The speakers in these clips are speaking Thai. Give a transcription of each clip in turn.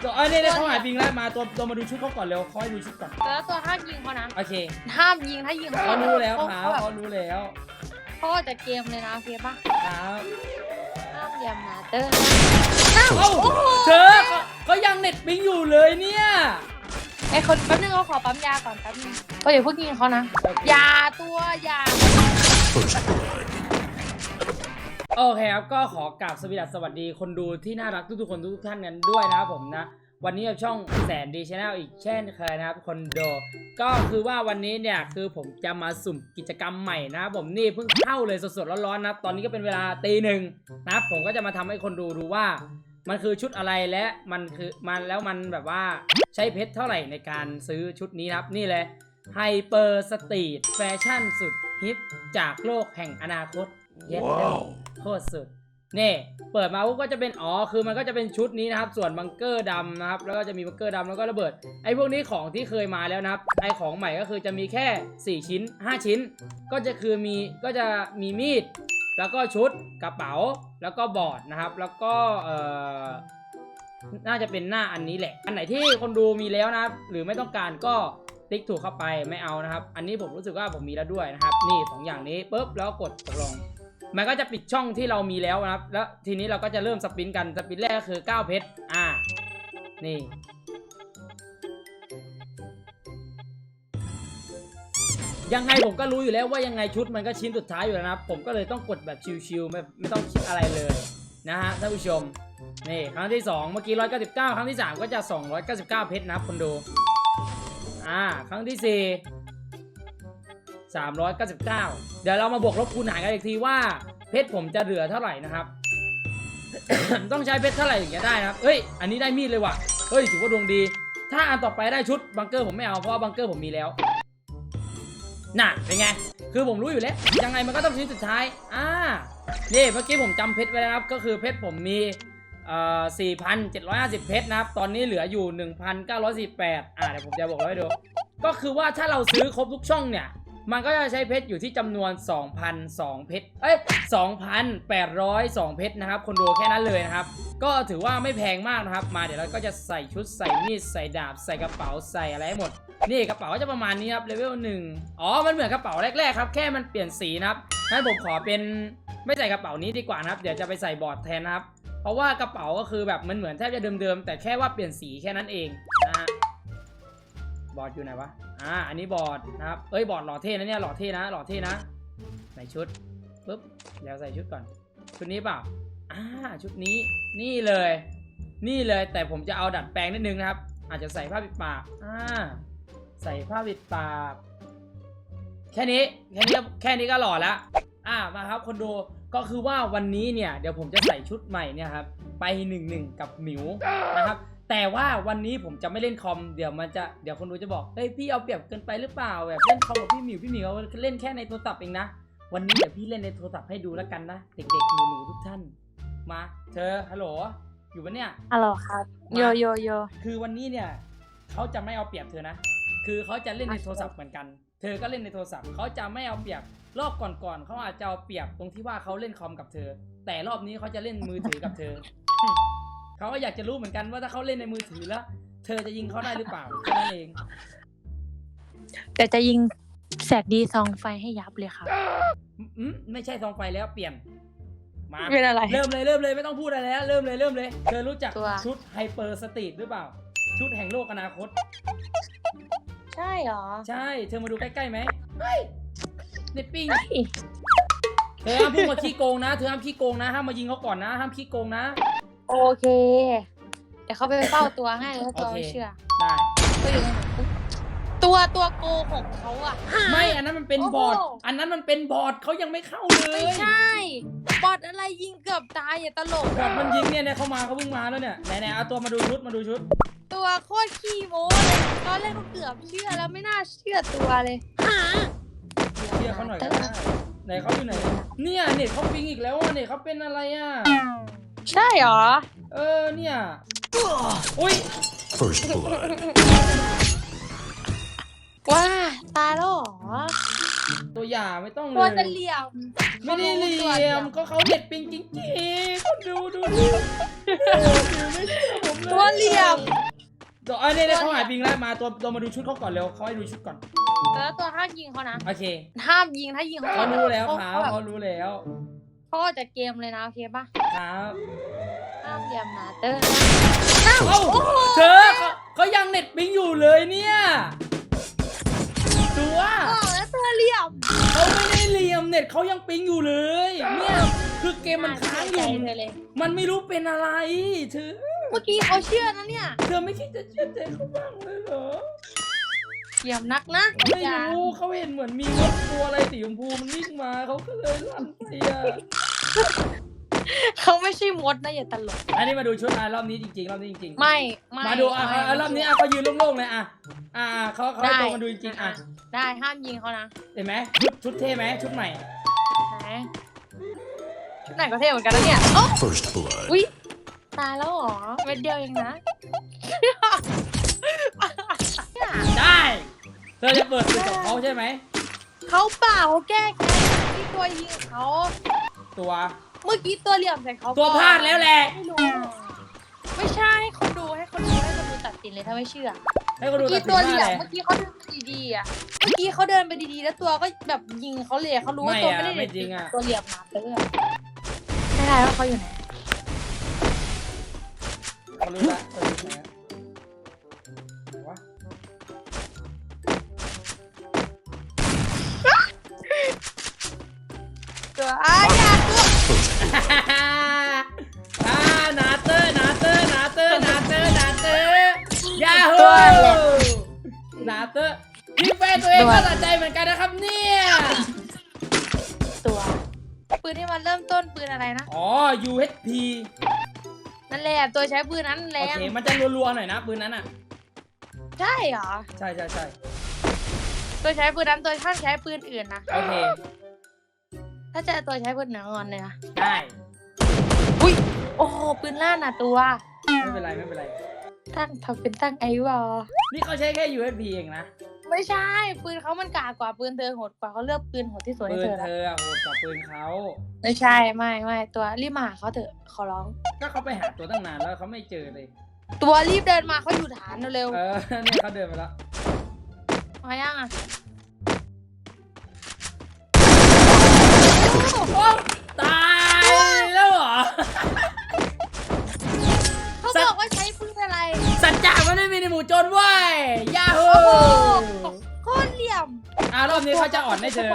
เดี๋ยวเอ้ยเนี่ยเนี่ยเขาหายปิงแล้วมาตัวตัวมาดูชุดเขาก่อนเร็วเขาให้ดูชุดก่อนแล้วตัวห้ามยิงเขานะโอเคห้ามยิงถ้ายิงเขารู้แล้วคเขารับแบบเขารู้แล้วเขาออกจากเกมเลยนะโอเคปะครับห้ามเหลี่ยมนะเตอร์เอ้าเธอเขาเขายังเน็ตปิงอยู่เลยเนี่ยไอ้คนแป๊บนึงเขาขอปั๊มยาก่อนแป๊บนึงก็อย่าเพิ่งยิงเขานะอยาตัวอยา โอเคครับก็ขอกราบสวัสดีสวัสดีคนดูที่น่ารักทุกๆคนทุกๆท่านกันด้วยนะครับผมนะ วันนี้กับช่องแสนดีชาแนลอีกเช่นเคยนะครับคนดูก็คือว่าวันนี้เนี่ยคือผมจะมาสุ่มกิจกรรมใหม่นะครับผมนี่เพิ่งเข้าเลยสดๆร้อนๆนะตอนนี้ก็เป็นเวลาตีหนึ่งนะครับผมก็จะมาทำให้คนดูดูว่า มันคือชุดอะไรและมันคือมันแล้วมันแบบว่าใช้เพชรเท่าไหร่ในการซื้อชุดนี้นะครับนี่เลยไฮเปอร์สตรีทแฟชั่นสุดฮิปจากโลกแห่งอนาคต เย็ดเด้อโคตรสุดนี่เปิดมาปุ๊บก็จะเป็นอ๋อคือมันก็จะเป็นชุดนี้นะครับ ส่วนบังเกอร์ดำนะครับ แล้วก็จะมีบังเกอร์ดำแล้วก็ระเบิดไอ้พวกนี้ของที่เคยมาแล้วนะครับไอ้ของใหม่ก็คือจะมีแค่ 4 ชิ้น 5 ชิ้น ก็จะคือมีก็จะมีมีด แล้วก็ชุดกระเป๋าแล้วก็บอร์ดนะครับ แล้วก็เอ่อน่าจะเป็นหน้าอันนี้แหละ อันไหนที่คนดูมีแล้วนะครับ หรือไม่ต้องการก็ติ๊กถูกเข้าไปไม่เอานะครับ อันนี้ผมรู้สึกว่าผมมีแล้วด้วยนะครับ นี่สองอย่างนี้ปุ๊บแล้วก็กดตกลง มันก็จะปิดช่องที่เรามีแล้วนะครับ แล้วทีนี้เราก็จะเริ่มสปินกัน สปินแรกก็คือ9เพชร อ่า นี่ ยังไงผมก็รู้อยู่แล้วว่ายังไงชุดมันก็ชิ้นสุดท้ายอยู่แล้วนะครับ ผมก็เลยต้องกดแบบชิวๆไม่ไม่ต้องคิดอะไรเลยนะฮะท่านผู้ชม นี่ครั้งที่ 2 เมื่อกี้ 199 ครั้งที่ 3 ก็จะ 299 เพชรนะครับคนดู อ่า ครั้งที่ 4 399 เดี๋ยวเรามาบวกลบคูณหารกันอีกทีว่า เพชรผมจะเหลือเท่าไหร่นะครับ ต้องใช้เพชรเท่าไหร่ถึงจะได้นะครับ เฮ้ย อันนี้ได้มีดเลยว่ะ เฮ้ยถือว่าดวงดี ถ้าอันต่อไปได้ชุดบังเกอร์ผมไม่เอาเพราะว่าบังเกอร์ผมมีแล้ว น่ะ เป็นไง คือผมรู้อยู่แล้ว ยังไงมันก็ต้องชิ้นสุดท้าย อ่า นี่เมื่อกี้ผมจำเพชรไว้แล้วครับ ก็คือเพชรผมมีเอ่อ4,750 เพชรนะครับ ตอนนี้เหลืออยู่ 1,948 อ่าเดี๋ยวผมจะบอกไว้ดู ก็คือว่าถ้าเราซื้อครบทุกช่องเนี่ย มันก็จะใช้เพชรอยู่ที่จำนวน 2,002เพชร เอ้ย 2,802 เพชรนะครับ คนดูแค่นั้นเลยนะครับ ก็ถือว่าไม่แพงมากนะครับ มาเดี๋ยวเราก็จะใส่ชุดใส่มีดใส่ดาบใส่กระเป๋าใส่อะไรให้หมด นี่กระเป๋าก็จะประมาณนี้ครับเลเวลหนึ่งอ๋อ มันเหมือนกระเป๋าแรกๆครับ แค่มันเปลี่ยนสีนะครับ งั้นผมขอเป็นไม่ใส่กระเป๋านี้ดีกว่านะครับ เดี๋ยวจะไปใส่บอร์ดแทนนะครับ เพราะว่ากระเป๋าก็คือแบบมันเหมือนแทบจะเดิมๆ แต่แค่ว่าเปลี่ยนสีแค่นั้นเอง บอร์ดอยู่ไหนวะ อ่า อันนี้บอร์ดนะครับ เอ้ย บอร์ดหล่อเท่นะเนี่ย หล่อเท่นะ หล่อเท่นะ ใส่ชุดปุ๊บเดี๋ยวใส่ชุดก่อน ชุดนี้เปล่า อ่า ชุดนี้ นี่เลย นี่เลย แต่ผมจะเอาดัดแปลงนิดนึงนะครับ อาจจะใส่ผ้าปิดปาก อ่า ใส่ผ้าปิดปาก แค่นี้ แค่นี้ แค่นี้ก็หล่อล้วอ่า มาครับคนดูก็คือว่าวันนี้เนี่ย เดี๋ยวผมจะใส่ชุดใหม่เนี่ยครับ ไปหนึ่งหนึ่งกับหมิวนะครับ แต่ว่าวันนี้ผมจะไม่เล่นคอมเดี๋ยวมันจะเดี๋ยวคนดูจะบอกเฮ้ยพี่เอาเปรียบเกินไปหรือเปล่าแบบเล่นคอมกับพี่หมิวพี่หมิวเขาเล่นแค่ในโทรศัพท์เองนะวันนี้เดี๋ยวพี่เล่นในโทรศัพท์ให้ดูแล้วกันนะเด็กๆหนูๆทุกท่าน มาเธอฮัลโหลอยู่ปะเนี่ยฮัลโหลครับโยโยโยคือวันนี้เนี่ยเขาจะไม่เอาเปรียบเธอนะ คือเขาจะเล่นในโทรศัพท์เหมือนกัน เธอก็เล่นในโทรศัพท์เขาจะไม่เอาเปรียบรอบก่อนๆเขาอาจจะเอาเปรียบตรงที่ว่าเขาเล่นคอมกับเธอ แต่รอบนี้เขาจะเล่นมือถือกับเธอ เขาก็อยากจะรู้เหมือนกันว่าถ้าเขาเล่นในมือถือแล้ว เธอจะยิงเขาได้หรือเปล่าแค่นั้นเอง แต่จะยิงแสกดีซองไฟให้ยับเลยครับอืมไม่ใช่ซองไฟแล้วเปลี่ยน มาเป็นอะไร เริ่มเลยเริ่มเลยไม่ต้องพูดอะไรแล้วเริ่มเลยเริ่มเลย เธอรู้จักตัว ชุดไฮเปอร์สตรีทหรือเปล่า ชุดแห่งโลกอนาคต ใช่เหรอ ใช่ เธอมาดูใกล้ๆไหมเฮ้ยเน็ตปิ้งเฮ้ยเธอห้ามพูดมาขี้โกงนะ เธอห้ามขี้โกงนะ ห้ามมายิงเขาก่อนนะ ห้ามขี้โกงนะ โอเค เดี๋ยวเขาไปเฝ้าตัวให้ถ้าตัวโอเคไม่เชื่อได้ ก็อยู่ในหนูตัวตัวโกหกเขาอะ ไม่อันนั้นมันเป็นโอ้โหบอร์ดอันนั้นมันเป็นบอร์ดเขายังไม่เข้าเลยไม่ใช่บอดอะไรยิงเกือบตายอย่าตลก บอร์ดมันยิงเนี่ยเนี่ยเขามาเขาเพิ่งมาแล้วเนี่ยไหนๆเอาตัวมาดูชุดมาดูชุด ตัวโคตรขี้โม้เลยตอนแรกก็เกือบเชื่อแล้วไม่น่าเชื่อตัวเลยเชื่อเขาหน่อยก็ได้ไหนเขาอยู่ไหน เนี่ยเน็ตเขาปิงอีกแล้วอะเน็ตเขาเป็นอะไรอะ ใช่เหรอ เออเนี่ยอุ้ย First blood. ว้าตายแล้วเหรอตัวอย่าไม่ต้องเลตัวยจะเหลี่ยมไม่ได้เหตัวลี่ยมก็เขาเด็ดปิงจริงๆก็ดูดูดูดูไม่เชื่อผมเลยตัวเหลี่ยมตัวอันนี้เขาหายปิงแล้วมาตัวตัวมาดูชุดเขาก่อนเร็วเขาให้ดูชุดก่อนแล้วตัวห้ามยิงเขานะ โอเคห้ามยิงถ้ายิงเขารู้แล้วคเขารับแบบเขารู้แล้ว เขาออกจากเกมเลยนะโอเคปะครับห้ามเหลี่ยมนะเตอร์เอ้าเธอเขาเขายังเน็ตปิงอยู่เลยเนี่ยตัวอ๋อแล้วตัวเหลี่ยมเขาไม่ได้เหลี่ยมเน็ตเขายังปิงอยู่เลย เนี่ยคือเกมมันค้างอใจยู่เธอเลย มันไม่รู้เป็นอะไรเธอเมื่อกี้เขาเชื่อนะเนี่ย เธอไม่คิดจะเชื่อใจเขาบ้างเลยเหรอ เหลี่ยมนักนะไม่อย่ารู้เขาเห็นเหมือนมีรถตัวอะไรสีชมพูมันวิ่งมาเขาก็เลยลั่นไปอะเขาไม่ใช่มดนะอย่าตลก อันนี้มาดูชุดอะรอบนี้จริงๆรอบนี้จริงๆไม่ไม่มาดูอะไม่อะรอบนี้อะก็ยืนโล่งๆเลยอะอะเขาเขาให้ตัวมาดูจริงๆอะได้ห้ามยิงเขานะเห็นไหมชุดชุดเท่ไหมชุดใหม่ไหนชุดไหนก็เท่เหมือนกันนะเนี่ยโอ้ First blood. อุ๊ยตายแล้วเหรอเม็ดเดียวเองนะ เธอจะเปิดศึกกับเขาใช่ไหม เขาเปล่าเขาแก้แค้นที่ตัวยิงเขา ตัว เมื่อกี้ตัวเหลี่ยมใส่เขาตัวพลาดแล้วแหละ ไม่รู้ ไม่ใช่ให้คนดูให้คนดูให้คนดูตัดสินเลยถ้าไม่เชื่อ ให้เขาดูเมื่อตักี้ดสินตัวว่าเหลี่อะยมไรเมื่อกี้เขาเดินไปดีๆอะ เมื่อกี้เขาเดินไปดีๆ แล้วตัวก็แบบยิงเขาเลยเขารู้ว่าไม่ตัวอะไม่ได้ไม่จริงอะตัวเหลี่ยมมาเตอร์ไม่ได้ว่าเขาอยู่ไหนเขารู้ละเขารู้แล้ว พี่แฟนตัวเองก็ตัดใจเหมือนกันนะครับเนี่ยตัว ปืนที่มันเริ่มต้นปืนอะไรนะ อ๋อ UHP นั่นแหละตัวใช้ปืนนั้นแรโองเคมันจะรัวๆหน่อยนะปืนนั้นอะ ใช่เหรอ ใช่ใช่ใช่ตัวใช้ปืนนั้นตัวท่านใช้ปืนอื่นนะ โอเค ถ้าจะตัวใช้ปืนเหนืองอนเลยนะ ได้อุ้ย โอ้โหปืนล่านน่ะตัว ไม่เป็นไรไม่เป็นไร ตั้งทำเป็นตั้งไอวอนี่เขาใช้แค่ UHP เองนะ ไม่ใช่ ปืนเขามันกากกว่าปืนเธอโหดกว่าเขาเลือกปืนโหดที่สุดให้ปืเธนอเธแล้วออะโหดกว่าปืนเขา ไม่ใช่ไม่ไม่ตัวรีบมาหาเขาเถอะขอร้อง ก็เขาไปหาตัวตั้งนานแล้วเขาไม่เจอเลย ตัวรีบเดินมาเขาอยู่ฐานเร็วเออเนี่ยเขาเดินไปแล้วๆมายังอะโอ้ตายแล้วเหรอ เขาบอกว่าใช้ปืนอะไร สัจจะมันไม่มีในหมู่โจรเว้ยยาฮูโอ้โหโคตรเหลี่ยมอ่ารอบนี้เขาจะอ่อนให้เธอ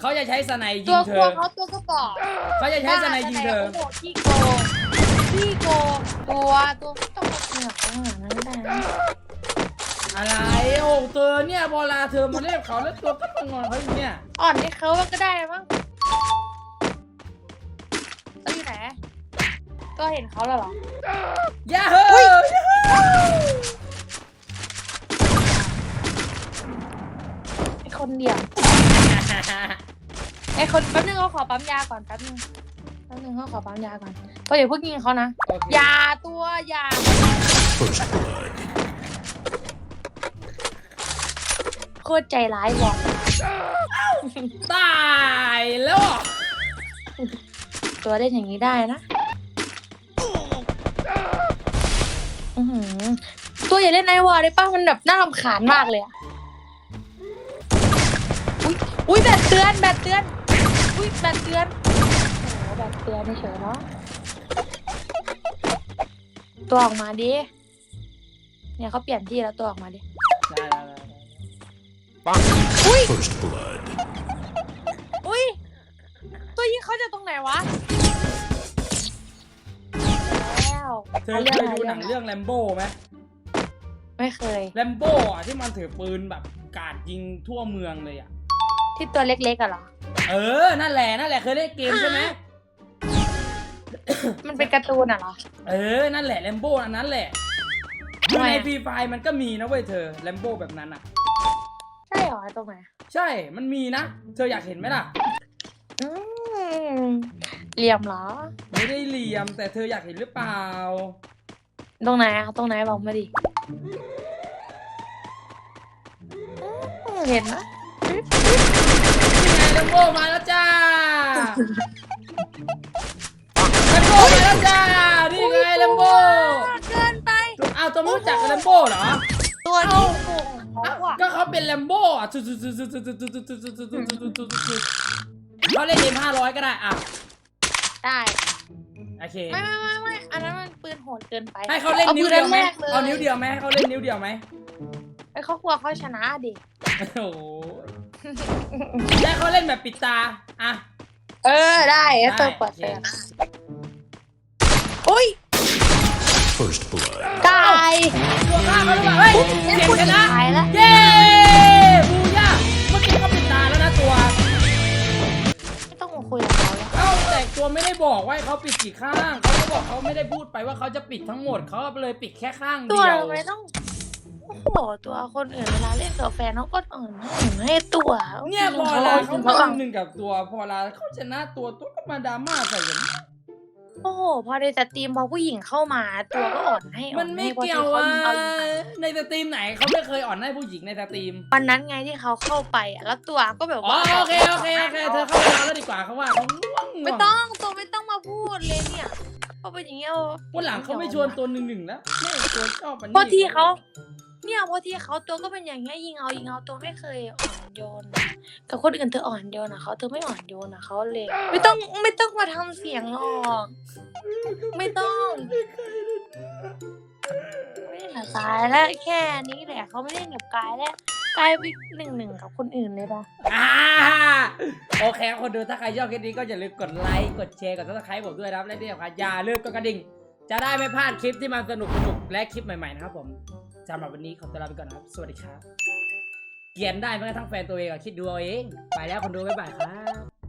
เขาจะใช้สไนยิตัวงเธกลัวอเขาตัวกระบอกเขาจะใช้สไนยิงเธอโอ้โหขี้โกงขี้โกงตัวตัวไม่ต้องมาเหนือกขนาดนั้นก็ได้นะอะไรโอ้เธอเนี่ยเวลาเธอมาเล่นเขาแล้วตัวก็มางอนเขาอย่างเนี้ยอ่อนให้เขาก็ได้มั้งตัวอยู่ไหนตัวเห็นเขาแล้วเหรอยาฮู ไอคนแป๊บนึงเขาขอปั๊มยาก่อนแป๊บนึงแป๊บนึงเขาขอปั๊มยาก่อนก็อย่าเพิ่งยิงเขานะโอเคยาตัวยา First blood. โคตรใจร้ายบอกตายแล้วเหรอตัวเล่นอย่างนี้ได้นะอื้อหือตัวอย่าเล่นไอวอร์ได้ป่ะมันแบบน่ารำคาญมากเลยอะอุ้ยอุ้ยแบตเตือนแบตเตือน อุ้ยแบตเตือนโอ้โหแบตเตือนเฉยๆเนาะตัวออกมาดิ เนี่ยเขาเปลี่ยนที่แล้วตัวออกมาดิ ได้ได้ได้ได้ First blood. อุ้ย ตัวยิงเขาจากตรงไหนวะ แล้วเธอเคยดูหนังเรื่องแลมโบ้ไหมไม่เคย แลมโบ้อะที่มันถือปืนแบบกราดยิงทั่วเมืองเลยอะ ที่ตัวเล็กๆอะเหรอ เออ นั่นแหละ นั่นแหละ เคยเล่นเกมใช่ไหม มันเป็นการ์ตูนอะเหรอ เออ นั่นแหละแลมโบ้อันนั้นแหละคือทำไมในอะ ฟรีไฟมันก็มีนะเว้ยเธอแลมโบ้แบบนั้นอะ ใช่เหรอตรงไหนใช่ มันมีนะ เธออยากเห็นไหมล่ะ อืมเหลี่ยมเหรอ ไม่ได้เหลี่ยม แต่เธออยากเห็นหรือเปล่า ตรงไหนอะตรงไหนบอกมาดิอืมเห็นนะนี่ไงแลมโบมาแล้วจ้าแลมโบมาแล้วจ้า นี่ไงแลมโบเกินไป อ้าวตัวไม่รู้จักแลมโบเหรอตัวนี้โกงของอ้าวเขาอะก็เขาเป็นแลมโบอะเขาเล่นเอ็มห้าร้อยก็ได้อะได้โอเค ไม่ไม่ไม่ไม่อันนั้นมันปืนโหดเกินไปให้เขาเล่นอานิ้วปืเดียวไหมแรกลเอานิ้วเดียวไหมให้เขาเล่นนิ้วเดียวไหม ไอ้เขากลัวเขาชนะดิ โอ้โห ให้เขาเล่นแบบปิดตา อะ เออได้ไอ้เติมได้เปิดโอเคเตือนอุ้ย First blood. ตายตัวข้าเขาหรือเปล่าเฮ้ยเสียงชนะ ตายแล้วเย้บูย่าเมื่อกี้เขาปิดตาแล้วนะตัว ไม่ต้องมาคุยกับเขาแล้วเอ้าแต่ตัวไม่ได้บอกว่าให้เขาปิดกี่ข้าง เขาก็บอกเขาไม่ได้พูดไปว่าเขาจะปิดทั้งหมด เขาก็เลยปิดแค่ข้างตัวเดียว ทำไมต้อง โอ้โหตัวคนอื่นเวลาเล่นกับแฟนเขาก็อ่อนให้ให้ตัวเนี่ยพอลาเขาเขาคอ่อนนหนึ่งกับตัวพอลาเขาชนะตัวตัวก็มาดราม่าใส่กันโอ้โหพอในสตรีมพอผู้หญิงเข้ามาตัวก็อ่อนให้อ่มัอนนไม่ให้พอเกี่ยวที่อะเขาเอาอีกในสตรีมไหนเขาไม่เคยอ่อนให้ผู้หญิงในสตรีมวันนั้นไงที่เขาเข้าไปอะแล้วตัวก็แบบอ๋อว่าโอเคโอเคโอเคเธอเข้าไปนอนแล้วดีกว่าเขาว่าเขาง่วงไม่ต้องตัวไม่ต้องมาพูดเลยเนี่ยเขาเป็นอย่างเงี้ยวันหลังเขาไม่ชวนตัวหนึ่งหนึ่งแล้วแม่ตัวชอบมันพอทีเขา เนี่ยพอทีเขาตัวก็เป็นอย่างเงี้ยยิงเอายิงเอาตัวไม่เคยอ่อนโยนกับคนอื่นเธออ่อนโยนอะเขาเธอไม่อ่อนโยนอะเขาเลยไม่ต้องไม่ต้องมาทำเสียงหรอกไม่ต้องไม่หนตายแล้วแค่นี้แหละเขาไม่ได้เหนียบกายแล้วกลายไปหนึ่งหนึ่งกับคนอื่นเลยปะอ่าโอเคครับคนดูถ้าใครชอบคลิปนี้ก็อย่าลืมกดไลค์กดแชร์กดซับสไครต์ผมด้วยนะครับและที่สำคัญอย่าลืมกดกระดิ่ง จะได้ไม่พลาดคลิปที่มันสนุกสนุกและคลิปใหม่ๆนะครับผม สำหรับวันนี้ขอตัวลาไปก่อนนะครับ สวัสดีครับ เกลียนได้แม้กระทั่งแฟนตัวเองอะคิดดูเอาเอง ไปแล้วคนดูบ๊ายบายครับ